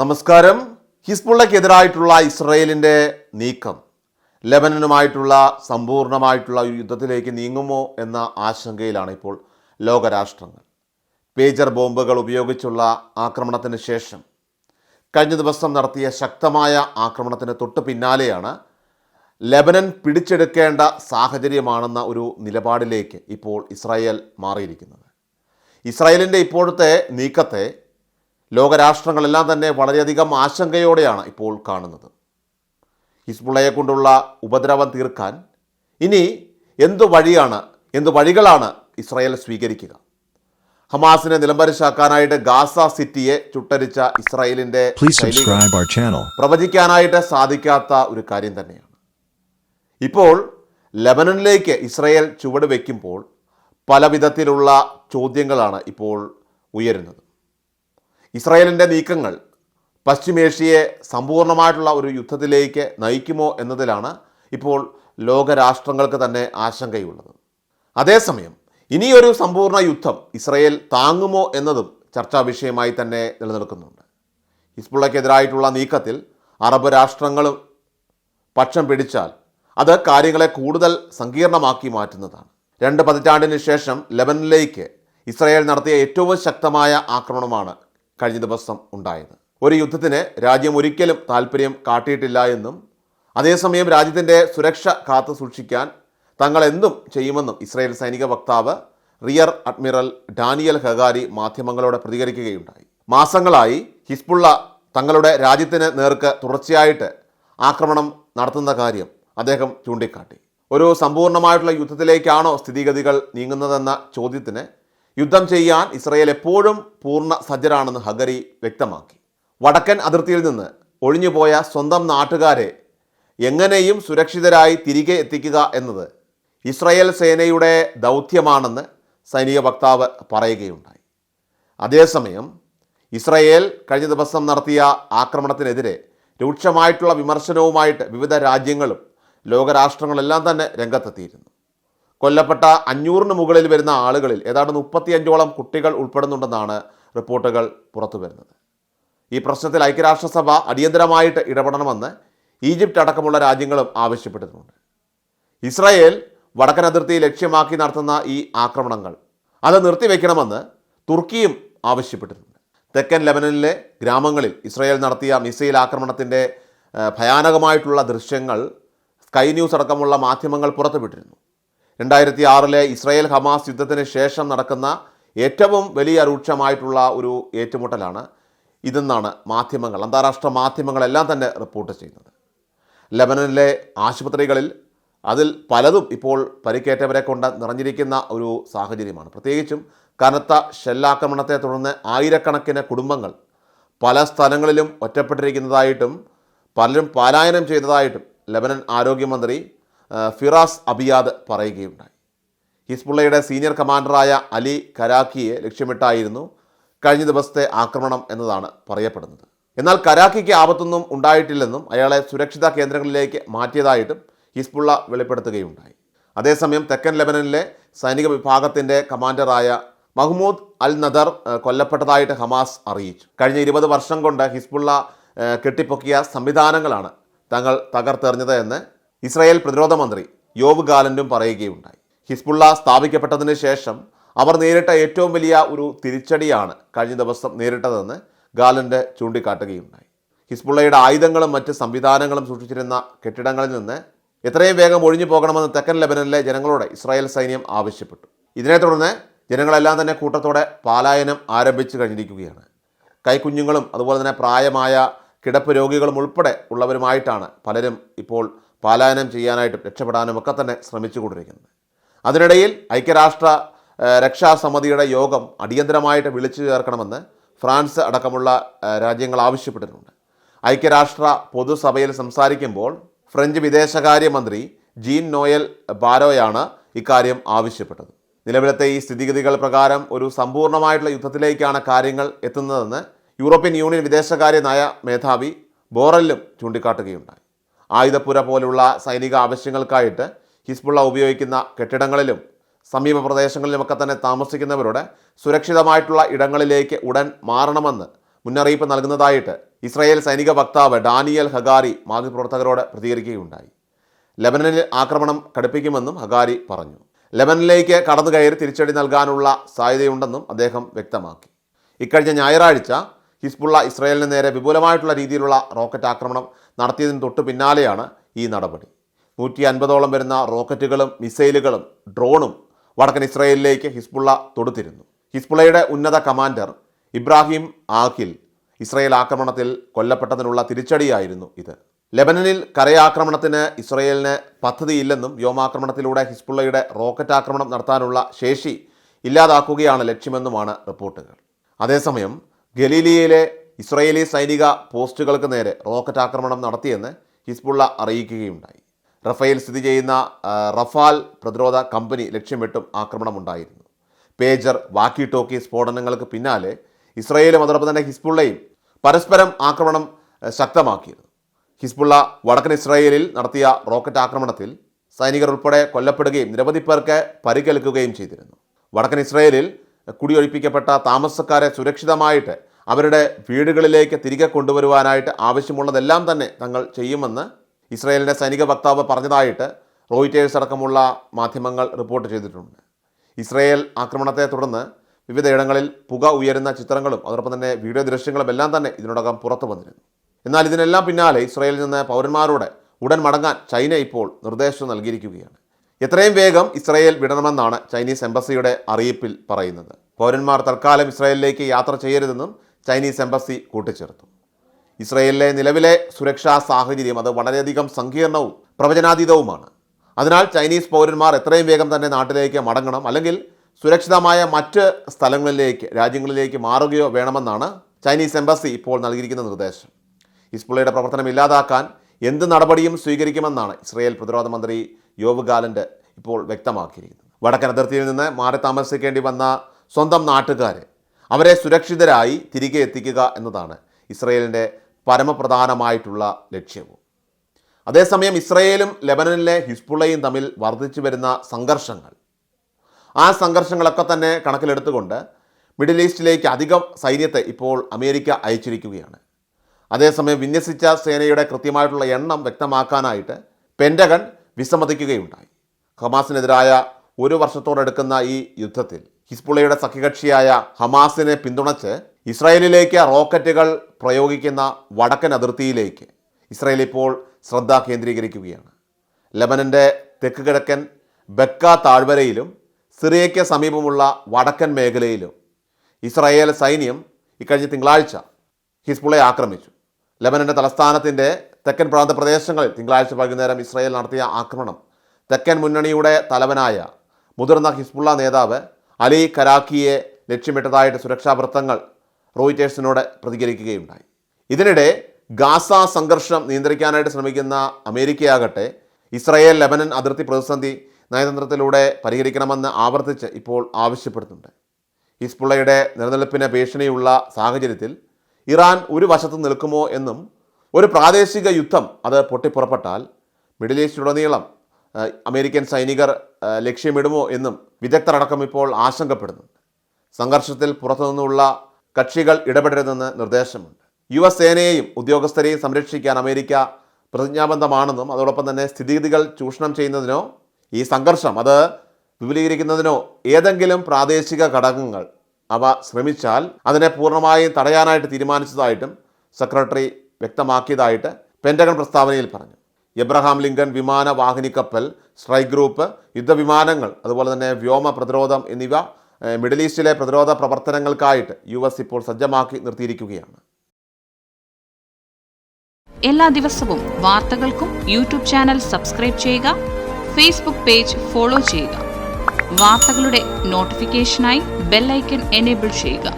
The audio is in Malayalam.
നമസ്കാരം. ഹിസ്ബുള്ളക്കെതിരായിട്ടുള്ള ഇസ്രയേലിന്റെ നീക്കം ലെബനനുമായിട്ടുള്ള സമ്പൂർണമായിട്ടുള്ള ഒരു യുദ്ധത്തിലേക്ക് നീങ്ങുമോ എന്ന ആശങ്കയിലാണ് ഇപ്പോൾ ലോകരാഷ്ട്രങ്ങൾ. പേജർ ബോംബുകൾ ഉപയോഗിച്ചുള്ള ആക്രമണത്തിന് ശേഷം കഴിഞ്ഞ ദിവസം നടത്തിയ ശക്തമായ ആക്രമണത്തിന് തൊട്ട് പിന്നാലെയാണ് ലെബനൻ പിടിച്ചെടുക്കേണ്ട സാഹചര്യമാണെന്ന ഒരു നിലപാടിലേക്ക് ഇപ്പോൾ ഇസ്രായേൽ മാറിയിരിക്കുന്നത്. ഇസ്രായേലിന്റെ ഇപ്പോഴത്തെ നീക്കത്തെ ലോകരാഷ്ട്രങ്ങളെല്ലാം തന്നെ വളരെയധികം ആശങ്കയോടെയാണ് ഇപ്പോൾ കാണുന്നത്. ഹിസ്ബുള്ളയെ കൊണ്ടുള്ള ഉപദ്രവം തീർക്കാൻ ഇനി എന്തു വഴിയാണ് എന്തു വഴികളാണ് ഇസ്രായേൽ സ്വീകരിക്കുക? ഹമാസിനെ നിലംപരിശാക്കാനായിട്ട് ഗാസ സിറ്റിയെ ചുട്ടരിച്ച channel. പ്രവചിക്കാനായിട്ട് സാധിക്കാത്ത ഒരു കാര്യം തന്നെയാണ്. ഇപ്പോൾ ലബനനിലേക്ക് ഇസ്രായേൽ ചുവട് വയ്ക്കുമ്പോൾ പല വിധത്തിലുള്ള ചോദ്യങ്ങളാണ് ഇപ്പോൾ ഉയരുന്നത്. ഇസ്രായേലിന്റെ നീക്കങ്ങൾ പശ്ചിമേഷ്യയെ സമ്പൂർണമായിട്ടുള്ള ഒരു യുദ്ധത്തിലേക്ക് നയിക്കുമോ എന്നതിലാണ് ഇപ്പോൾ ലോകരാഷ്ട്രങ്ങൾക്ക് തന്നെ ആശങ്കയുള്ളത്. അതേസമയം ഇനിയൊരു സമ്പൂർണ യുദ്ധം ഇസ്രയേൽ താങ്ങുമോ എന്നതും ചർച്ചാ വിഷയമായി തന്നെ നിലനിൽക്കുന്നുണ്ട്. ഹിസ്ബുള്ളക്കെതിരായിട്ടുള്ള നീക്കത്തിൽ അറബ് രാഷ്ട്രങ്ങളും പക്ഷം പിടിച്ചാൽ അത് കാര്യങ്ങളെ കൂടുതൽ സങ്കീർണമാക്കി മാറ്റുന്നതാണ്. രണ്ട് പതിറ്റാണ്ടിന് ശേഷം ലെബനിലേക്ക് ഇസ്രയേൽ നടത്തിയ ഏറ്റവും ശക്തമായ ആക്രമണമാണ് കഴിഞ്ഞ ദിവസം ഉണ്ടായത്. ഒരു യുദ്ധത്തിന് രാജ്യം ഒരിക്കലും താല്പര്യം കാട്ടിയിട്ടില്ല എന്നും അതേസമയം രാജ്യത്തിന്റെ സുരക്ഷ കാത്തു സൂക്ഷിക്കാൻ തങ്ങൾ എന്തും ചെയ്യുമെന്നും ഇസ്രായേൽ സൈനിക വക്താവ് റിയർ അഡ്മിറൽ ഡാനിയൽ ഹഗാരി മാധ്യമങ്ങളോട് പ്രതികരിക്കുകയുണ്ടായി. മാസങ്ങളായി ഹിസ്ബുള്ള തങ്ങളുടെ രാജ്യത്തിന് നേർക്ക് തുടർച്ചയായിട്ട് ആക്രമണം നടത്തുന്ന കാര്യം അദ്ദേഹം ചൂണ്ടിക്കാട്ടി. ഒരു സമ്പൂർണമായിട്ടുള്ള യുദ്ധത്തിലേക്കാണോ സ്ഥിതിഗതികൾ നീങ്ങുന്നതെന്ന ചോദ്യത്തിന് യുദ്ധം ചെയ്യാൻ ഇസ്രയേൽ എപ്പോഴും പൂർണ സജ്ജരാണെന്ന് ഹഗരി വ്യക്തമാക്കി. വടക്കൻ അതിർത്തിയിൽ നിന്ന് ഒഴിഞ്ഞുപോയ സ്വന്തം നാട്ടുകാരെ എങ്ങനെയും സുരക്ഷിതരായി തിരികെ എത്തിക്കുക എന്നത് ഇസ്രയേൽ സേനയുടെ ദൗത്യമാണെന്ന് സൈനിക വക്താവ് പറയുകയുണ്ടായി. അതേസമയം ഇസ്രയേൽ കഴിഞ്ഞ ദിവസം നടത്തിയ ആക്രമണത്തിനെതിരെ രൂക്ഷമായിട്ടുള്ള വിമർശനവുമായിട്ട് വിവിധ രാജ്യങ്ങളും ലോകരാഷ്ട്രങ്ങളെല്ലാം തന്നെ രംഗത്തെത്തിയിരുന്നു. കൊല്ലപ്പെട്ട അഞ്ഞൂറിന് മുകളിൽ വരുന്ന ആളുകളിൽ ഏതാണ്ട് മുപ്പത്തിയഞ്ചോളം കുട്ടികൾ ഉൾപ്പെടുന്നുണ്ടെന്നാണ് റിപ്പോർട്ടുകൾ പുറത്തു വരുന്നത്. ഈ പ്രശ്നത്തിൽ ഐക്യരാഷ്ട്രസഭ അടിയന്തരമായിട്ട് ഇടപെടണമെന്ന് ഈജിപ്റ്റ് അടക്കമുള്ള രാജ്യങ്ങളും ആവശ്യപ്പെട്ടിട്ടുണ്ട് ഇസ്രായേൽ വടക്കൻ അതിർത്തി ലക്ഷ്യമാക്കി നടത്തുന്ന ഈ ആക്രമണങ്ങൾ അത് നിർത്തിവെക്കണമെന്ന് തുർക്കിയും ആവശ്യപ്പെട്ടിട്ടുണ്ട് തെക്കൻ ലെബനനിലെ ഗ്രാമങ്ങളിൽ ഇസ്രായേൽ നടത്തിയ മിസൈൽ ആക്രമണത്തിന്റെ ഭയാനകമായിട്ടുള്ള ദൃശ്യങ്ങൾ സ്കൈ ന്യൂസ് അടക്കമുള്ള മാധ്യമങ്ങൾ പുറത്തുവിട്ടിരുന്നു. രണ്ടായിരത്തി ആറിലെ ഇസ്രായേൽ ഹമാസ് യുദ്ധത്തിന് ശേഷം നടക്കുന്ന ഏറ്റവും വലിയ രൂക്ഷമായിട്ടുള്ള ഒരു ഏറ്റുമുട്ടലാണ് ഇതെന്നാണ് മാധ്യമങ്ങൾ അന്താരാഷ്ട്ര മാധ്യമങ്ങളെല്ലാം തന്നെ റിപ്പോർട്ട് ചെയ്യുന്നത്. ലബനനിലെ ആശുപത്രികളിൽ അതിൽ പലതും ഇപ്പോൾ പരിക്കേറ്റവരെ കൊണ്ട് നിറഞ്ഞിരിക്കുന്ന ഒരു സാഹചര്യമാണ്. പ്രത്യേകിച്ചും കനത്ത ഷെല്ലാക്രമണത്തെ തുടർന്ന് ആയിരക്കണക്കിന് കുടുംബങ്ങൾ പല സ്ഥലങ്ങളിലും ഒറ്റപ്പെട്ടിരിക്കുന്നതായിട്ടും പലരും പലായനം ചെയ്തതായിട്ടും ലബനൻ ആരോഗ്യമന്ത്രി ഫിറാസ് അബിയാദ് പറയുകയുണ്ടായി. ഹിസ്ബുള്ളയുടെ സീനിയർ കമാൻഡറായ അലി കരാക്കിയെ ലക്ഷ്യമിട്ടായിരുന്നു കഴിഞ്ഞ ദിവസത്തെ ആക്രമണം എന്നതാണ് പറയപ്പെടുന്നത്. എന്നാൽ കരാക്കിക്ക് ആപത്തൊന്നും ഉണ്ടായിട്ടില്ലെന്നും അയാളെ സുരക്ഷിത കേന്ദ്രങ്ങളിലേക്ക് മാറ്റിയതായിട്ടും ഹിസ്ബുള്ള വെളിപ്പെടുത്തുകയുണ്ടായി. അതേസമയം തെക്കൻ ലെബനനിലെ സൈനിക വിഭാഗത്തിന്റെ കമാൻഡറായ മഹ്മൂദ് അൽ നദർ കൊല്ലപ്പെട്ടതായിട്ട് ഹമാസ് അറിയിച്ചു. കഴിഞ്ഞ ഇരുപത് വർഷം കൊണ്ട് ഹിസ്ബുള്ള കെട്ടിപ്പൊക്കിയ സംവിധാനങ്ങളാണ് തങ്ങൾ തകർത്തെറിഞ്ഞത് എന്ന് ഇസ്രായേൽ പ്രതിരോധ മന്ത്രി യോവ് ഗാലൻഡും പറയുകയുണ്ടായി. ഹിസ്ബുള്ള സ്ഥാപിക്കപ്പെട്ടതിന് ശേഷം അവർ നേരിട്ട ഏറ്റവും വലിയ ഒരു തിരിച്ചടിയാണ് കഴിഞ്ഞ ദിവസം നേരിട്ടതെന്ന് ഗാലൻഡ് ചൂണ്ടിക്കാട്ടുകയുണ്ടായി. ഹിസ്ബുള്ളയുടെ ആയുധങ്ങളും മറ്റ് സംവിധാനങ്ങളും സൂക്ഷിച്ചിരുന്ന കെട്ടിടങ്ങളിൽ നിന്ന് എത്രയും വേഗം ഒഴിഞ്ഞു പോകണമെന്ന് തെക്കൻ ലെബനനിലെ ജനങ്ങളോട് ഇസ്രായേൽ സൈന്യം ആവശ്യപ്പെട്ടു. ഇതിനെ തുടർന്ന് ജനങ്ങളെല്ലാം തന്നെ കൂട്ടത്തോടെ പാലായനം ആരംഭിച്ചു കഴിഞ്ഞിരിക്കുകയാണ്. കൈക്കുഞ്ഞുങ്ങളും അതുപോലെ തന്നെ പ്രായമായ കിടപ്പ് രോഗികളും ഉൾപ്പെടെ ഉള്ളവരുമായിട്ടാണ് പലരും ഇപ്പോൾ പാലായനം ചെയ്യാനായിട്ടും രക്ഷപ്പെടാനും ഒക്കെ തന്നെ ശ്രമിച്ചുകൊണ്ടിരിക്കുന്നത്. അതിനിടയിൽ ഐക്യരാഷ്ട്ര രക്ഷാസമിതിയുടെ യോഗം അടിയന്തരമായിട്ട് വിളിച്ചു ചേർക്കണമെന്ന് ഫ്രാൻസ് അടക്കമുള്ള രാജ്യങ്ങൾ ആവശ്യപ്പെട്ടിട്ടുണ്ട്. ഐക്യരാഷ്ട്ര പൊതുസഭയിൽ സംസാരിക്കുമ്പോൾ ഫ്രഞ്ച് വിദേശകാര്യമന്ത്രി ജീൻ നോയൽ ബാരോയാണ് ഇക്കാര്യം ആവശ്യപ്പെട്ടത്. നിലവിലത്തെ ഈ സ്ഥിതിഗതികൾ പ്രകാരം ഒരു സമ്പൂർണമായിട്ടുള്ള യുദ്ധത്തിലേക്കാണ് കാര്യങ്ങൾ എത്തുന്നതെന്ന് യൂറോപ്യൻ യൂണിയൻ വിദേശകാര്യ നയ മേധാവി ബോറല്ലും ചൂണ്ടിക്കാട്ടുകയുണ്ടായി. ആയുധപ്പുര പോലുള്ള സൈനിക ആവശ്യങ്ങൾക്കായിട്ട് ഹിസ്ബുള്ള ഉപയോഗിക്കുന്ന കെട്ടിടങ്ങളിലും സമീപ പ്രദേശങ്ങളിലുമൊക്കെ തന്നെ താമസിക്കുന്നവരുടെ സുരക്ഷിതമായിട്ടുള്ള ഇടങ്ങളിലേക്ക് ഉടൻ മാറണമെന്ന് മുന്നറിയിപ്പ് നൽകുന്നതായിട്ട് ഇസ്രായേൽ സൈനിക വക്താവ് ഡാനിയൽ ഹഗാരി മാധ്യമപ്രവർത്തകരോട് പ്രതികരിക്കുകയുണ്ടായി. ലെബനനിൽ ആക്രമണം കടുപ്പിക്കുമെന്നും ഹഗാരി പറഞ്ഞു. ലെബനനിലേക്ക് കടന്നു കയറി തിരിച്ചടി നൽകാനുള്ള സാധ്യതയുണ്ടെന്നും അദ്ദേഹം വ്യക്തമാക്കി. ഇക്കഴിഞ്ഞ ഞായറാഴ്ച ഹിസ്ബുള്ള ഇസ്രയേലിന് നേരെ വിപുലമായിട്ടുള്ള രീതിയിലുള്ള റോക്കറ്റ് ആക്രമണം നടത്തിയതിന് തൊട്ട് പിന്നാലെയാണ് ഈ നടപടി. നൂറ്റി അൻപതോളം വരുന്ന റോക്കറ്റുകളും മിസൈലുകളും ഡ്രോണും വടക്കൻ ഇസ്രയേലിലേക്ക് ഹിസ്ബുള്ള തൊടുത്തിരുന്നു. ഹിസ്ബുള്ളയുടെ ഉന്നത കമാൻഡർ ഇബ്രാഹിം ആഖിൽ ഇസ്രയേൽ ആക്രമണത്തിൽ കൊല്ലപ്പെട്ടതിനുള്ള തിരിച്ചടിയായിരുന്നു ഇത്. ലെബനനിൽ കരയാക്രമണത്തിന് ഇസ്രയേലിന് പദ്ധതിയില്ലെന്നും വ്യോമാക്രമണത്തിലൂടെ ഹിസ്ബുള്ളയുടെ റോക്കറ്റ് ആക്രമണം നടത്താനുള്ള ശേഷി ഇല്ലാതാക്കുകയാണ് ലക്ഷ്യമെന്നുമാണ് റിപ്പോർട്ടുകൾ. അതേസമയം ഗലീലിയയിലെ ഇസ്രായേലി സൈനിക പോസ്റ്റുകൾക്ക് നേരെ റോക്കറ്റ് ആക്രമണം നടത്തിയെന്ന് ഹിസ്ബുള്ള അറിയിക്കുകയുണ്ടായി. റഫേൽ സ്ഥിതി ചെയ്യുന്ന റഫാൽ പ്രതിരോധ കമ്പനി ലക്ഷ്യമിട്ടും ആക്രമണമുണ്ടായിരുന്നു. പേജർ വാക്കി ടോക്കി സ്ഫോടനങ്ങൾക്ക് പിന്നാലെ ഇസ്രായേലും അതോടൊപ്പം തന്നെ ഹിസ്ബുള്ളയും പരസ്പരം ആക്രമണം ശക്തമാക്കിയിരുന്നു. ഹിസ്ബുള്ള വടക്കൻ ഇസ്രായേലിൽ നടത്തിയ റോക്കറ്റ് ആക്രമണത്തിൽ സൈനികർ ഉൾപ്പെടെ കൊല്ലപ്പെടുകയും നിരവധി പേർക്ക് പരിക്കേൽക്കുകയും ചെയ്തിരുന്നു. വടക്കൻ ഇസ്രായേലിൽ കുടിയൊഴിപ്പിക്കപ്പെട്ട താമസക്കാരെ സുരക്ഷിതമായിട്ട് അവരുടെ വീടുകളിലേക്ക് തിരികെ കൊണ്ടുവരുവാനായിട്ട് ആവശ്യമുള്ളതെല്ലാം തന്നെ തങ്ങൾ ചെയ്യുമെന്ന് ഇസ്രായേലിന്റെ സൈനിക വക്താവ് പറഞ്ഞതായിട്ട് റോയിറ്റേഴ്സ് അടക്കമുള്ള മാധ്യമങ്ങൾ റിപ്പോർട്ട് ചെയ്തിട്ടുണ്ട്. ഇസ്രായേൽ ആക്രമണത്തെ തുടർന്ന് വിവിധയിടങ്ങളിൽ പുക ഉയരുന്ന ചിത്രങ്ങളും അതോടൊപ്പം തന്നെ വീഡിയോ ദൃശ്യങ്ങളും എല്ലാം തന്നെ ഇതിനോടകം പുറത്തു വന്നിരുന്നു. എന്നാൽ ഇതിനെല്ലാം പിന്നാലെ ഇസ്രായേലിൽ നിന്ന് പൗരന്മാരോട് ഉടൻ മടങ്ങാൻ ചൈന ഇപ്പോൾ നിർദ്ദേശം നൽകിയിരിക്കുകയാണ്. എത്രയും വേഗം ഇസ്രായേൽ വിടണമെന്നാണ് ചൈനീസ് എംബസിയുടെ അറിയിപ്പിൽ പറയുന്നത്. പൗരന്മാർ തൽക്കാലം ഇസ്രായേലിലേക്ക് യാത്ര ചെയ്യരുതെന്നും ചൈനീസ് എംബസി കൂട്ടിച്ചേർത്തു. ഇസ്രയേലിലെ നിലവിലെ സുരക്ഷാ സാഹചര്യം അത് വളരെയധികം സങ്കീർണവും പ്രവചനാതീതവുമാണ്. അതിനാൽ ചൈനീസ് പൗരന്മാർ എത്രയും വേഗം തന്നെ നാട്ടിലേക്ക് മടങ്ങണം അല്ലെങ്കിൽ സുരക്ഷിതമായ മറ്റ് സ്ഥലങ്ങളിലേക്ക് രാജ്യങ്ങളിലേക്ക് മാറുകയോ വേണമെന്നാണ് ചൈനീസ് എംബസി ഇപ്പോൾ നൽകിയിരിക്കുന്ന നിർദ്ദേശം. ഹിസ്ബുള്ളയുടെ പ്രവർത്തനം ഇല്ലാതാക്കാൻ എന്ത് നടപടിയും സ്വീകരിക്കുമെന്നാണ് ഇസ്രയേൽ പ്രതിരോധ മന്ത്രി യോവ് ഗാലന്റ് ഇപ്പോൾ വ്യക്തമാക്കിയിരിക്കുന്നത്. വടക്കൻ അതിർത്തിയിൽ നിന്ന് മാറി താമസിക്കേണ്ടി വന്ന സ്വന്തം നാട്ടുകാരെ അവരെ സുരക്ഷിതരായി തിരികെ എത്തിക്കുക എന്നതാണ് ഇസ്രയേലിന്റെ പരമപ്രധാനമായിട്ടുള്ള ലക്ഷ്യവും. അതേസമയം ഇസ്രയേലും ലെബനനിലെ ഹിസ്ബുള്ളയും തമ്മിൽ വർദ്ധിച്ചു വരുന്ന സംഘർഷങ്ങൾ. ആ സംഘർഷങ്ങളൊക്കെ തന്നെ കണക്കിലെടുത്തുകൊണ്ട് മിഡിൽ ഈസ്റ്റിലേക്ക് അധികം സൈന്യത്തെ ഇപ്പോൾ അമേരിക്ക അയച്ചിരിക്കുകയാണ്. അതേസമയം വിന്യസിച്ച സേനയുടെ കൃത്യമായിട്ടുള്ള എണ്ണം വ്യക്തമാക്കാനായിട്ട് പെന്റഗൺ വിസമ്മതിക്കുകയുണ്ടായി. ഹമാസിനെതിരായ ഒരു വർഷത്തോടെടുക്കുന്ന ഈ യുദ്ധത്തിൽ ഹിസ്ബുള്ളയുടെ സഖ്യകക്ഷിയായ ഹമാസിനെ പിന്തുണച്ച് ഇസ്രായേലിലേക്ക് റോക്കറ്റുകൾ പ്രയോഗിക്കുന്ന വടക്കൻ അതിർത്തിയിലേക്ക് ഇസ്രായേൽ ഇപ്പോൾ ശ്രദ്ധ കേന്ദ്രീകരിക്കുകയാണ്. ലബനന്റെ തെക്ക് കിഴക്കൻ ബക്ക താഴ്വരയിലും സിറിയയ്ക്ക് സമീപമുള്ള വടക്കൻ മേഖലയിലും ഇസ്രായേൽ സൈന്യം ഇക്കഴിഞ്ഞ തിങ്കളാഴ്ച ഹിസ്ബുള്ളയെ ആക്രമിച്ചു. ലബനന്റെ തലസ്ഥാനത്തിന്റെ തെക്കൻ പ്രാന്ത പ്രദേശങ്ങളിൽ തിങ്കളാഴ്ച വൈകുന്നേരം ഇസ്രായേൽ നടത്തിയ ആക്രമണം തെക്കൻ മുന്നണിയുടെ തലവനായ മുതിർന്ന ഹിസ്ബുള്ള നേതാവ് അലി കരാക്കിയെ ലക്ഷ്യമിട്ടതായിട്ട് സുരക്ഷാ വൃത്തങ്ങൾ റോയിറ്റേഴ്സിനോട് പ്രതികരിക്കുകയുണ്ടായി. ഇതിനിടെ ഗാസ സംഘർഷം നിയന്ത്രിക്കാനായിട്ട് ശ്രമിക്കുന്ന അമേരിക്കയാകട്ടെ ഇസ്രായേൽ ലെബനൻ അതിർത്തി പ്രതിസന്ധി നയതന്ത്രത്തിലൂടെ പരിഹരിക്കണമെന്ന് ആവർത്തിച്ച് ഇപ്പോൾ ആവശ്യപ്പെടുന്നുണ്ട്. ഹിസ്ബുള്ളയുടെ നിലനിൽപ്പിന് ഭീഷണിയുള്ള സാഹചര്യത്തിൽ ഇറാൻ ഒരു വശത്ത് നിൽക്കുമോ എന്നും ഒരു പ്രാദേശിക യുദ്ധം അത് പൊട്ടിപ്പുറപ്പെട്ടാൽ മിഡിൽ ഈസ്റ്റിലുടനീളം അമേരിക്കൻ സൈനികർ ലക്ഷ്യമിടുമോ എന്നും വിദഗ്ധരടക്കം ഇപ്പോൾ ആശങ്കപ്പെടുന്നു. സംഘർഷത്തിൽ പുറത്തുനിന്നുള്ള കക്ഷികൾ ഇടപെടരുതെന്ന് നിർദ്ദേശമുണ്ട്. യു എസ് സേനയെയും ഉദ്യോഗസ്ഥരെയും സംരക്ഷിക്കാൻ അമേരിക്ക പ്രതിജ്ഞാബദ്ധമാണെന്നും അതോടൊപ്പം തന്നെ സ്ഥിതിഗതികൾ ചൂഷണം ചെയ്യുന്നതിനോ ഈ സംഘർഷം അത് വിപുലീകരിക്കുന്നതിനോ ഏതെങ്കിലും പ്രാദേശിക ഘടകങ്ങൾ അവ ശ്രമിച്ചാൽ അതിനെ പൂർണമായും തടയാനായിട്ട് തീരുമാനിച്ചതായിട്ടും സെക്രട്ടറി വ്യക്തമാക്കിയതായിട്ട് പെന്റഗൺ പ്രസ്താവനയിൽ പറഞ്ഞു. എബ്രഹാം ലിങ്കൺ വിമാന വാഹിനി കപ്പൽ സ്ട്രൈക്ക് ഗ്രൂപ്പ് യുദ്ധവിമാനങ്ങൾ അതുപോലെ തന്നെ വ്യോമ പ്രതിരോധം എന്നിവ മിഡിൽ ഈസ്റ്റിലെ പ്രതിരോധ പ്രവർത്തനങ്ങൾക്കായിട്ട് യു എസ് ഇപ്പോൾ സജ്ജമാക്കി നിർത്തിയിരിക്കുകയാണ്. എല്ലാ ദിവസവും വാർത്തകൾക്കും യൂട്യൂബ് ചാനൽ സബ്സ്ക്രൈബ് ചെയ്യുക ഫേസ്ബുക്ക് പേജ് ഫോളോ ചെയ്യുക. വാർത്തകളുടെ നോട്ടിഫിക്കേഷനായി ബെല്ലൈക്കൺ എനേബിൾ ചെയ്യുക.